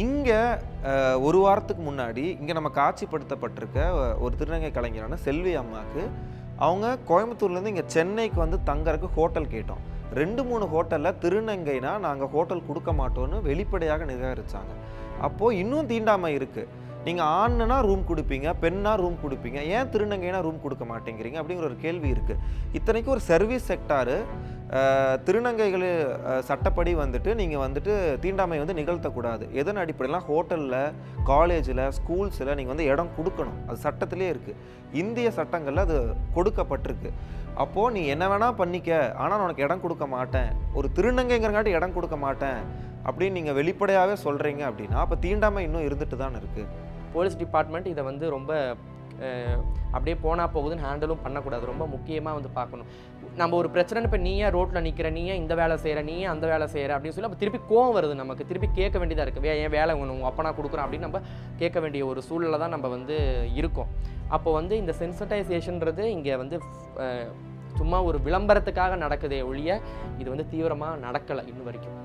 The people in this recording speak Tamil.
இங்கே ஒரு வாரத்துக்கு முன்னாடி இங்கே நம்ம காட்சிப்படுத்தப்பட்டிருக்க ஒரு திருநங்கை கலைஞரான செல்வி அம்மாவுக்கு அவங்க கோயம்புத்தூர்லேருந்து இங்கே சென்னைக்கு வந்து தங்கறக்கு ஹோட்டல் கேட்டோம். ரெண்டு மூணு ஹோட்டலில் திருநங்கைனா நாங்கள் ஹோட்டல் கொடுக்க மாட்டோம்னு வெளிப்படையாக நிராகரிச்சாங்க. அப்போது இன்னும் தீண்டாமை இருக்குது நீங்கள் ஆண்னா ரூம் கொடுப்பீங்க பெண்ணா ரூம் கொடுப்பீங்க ஏன் திருநங்கைனா ரூம் கொடுக்க மாட்டேங்கிறீங்க அப்படிங்கிற ஒரு கேள்வி இருக்குது இத்தனைக்கும் ஒரு சர்வீஸ் செக்டாரு திருநங்கைகள் சட்டப்படி வந்துட்டு நீங்கள் வந்துட்டு தீண்டாமை வந்து நிகழ்த்தக்கூடாது. எதன் அடிப்படையிலாம் ஹோட்டலில் காலேஜில் ஸ்கூல்ஸில் நீங்கள் வந்து இடம் கொடுக்கணும். அது சட்டத்திலே இருக்குது இந்திய சட்டங்களில் அது கொடுக்கப்பட்டிருக்கு. அப்போது நீ என்ன வேணால் பண்ணிக்க. ஆனால் நான் உனக்கு இடம் கொடுக்க மாட்டேன். ஒரு திருநங்கைங்கிறங்காட்டி இடம் கொடுக்க மாட்டேன். அப்படின்னு நீங்கள் வெளிப்படையாகவே சொல்கிறீங்க அப்படின்னா அப்போ தீண்டாமை இன்னும் இருந்துட்டு தான் இருக்குது போலீஸ் டிபார்ட்மெண்ட் இதை வந்து ரொம்ப அப்படியே போனால் போகுதுன்னு ஹேண்டலும் பண்ணக்கூடாது. ரொம்ப முக்கியமாக வந்து பார்க்கணும். நம்ம ஒரு பிரச்சனை இப்போ நீயே ரோட்டில் நிற்கிற நீயே இந்த வேலை செய்கிற நீயே அந்த வேலை செய்கிற அப்படின்னு சொல்லி அப்போ திருப்பி கோவம் வருது நமக்கு. திருப்பி கேட்க வேண்டியதாக இருக்குது வே ஏன் வேலை ஒன்று அப்பா நான் கொடுக்குறோம் அப்படின்னு நம்ம கேட்க வேண்டிய ஒரு சூழ்நிலை தான் நம்ம வந்து இருக்கோம். அப்போ வந்து இந்த சென்சிட்டைசேஷன்றது இங்கே வந்து சும்மா ஒரு விளம்பரத்துக்காக நடக்குதே ஒழிய இது வந்து தீவிரமாக நடக்கலை இன்னும் வரைக்கும்.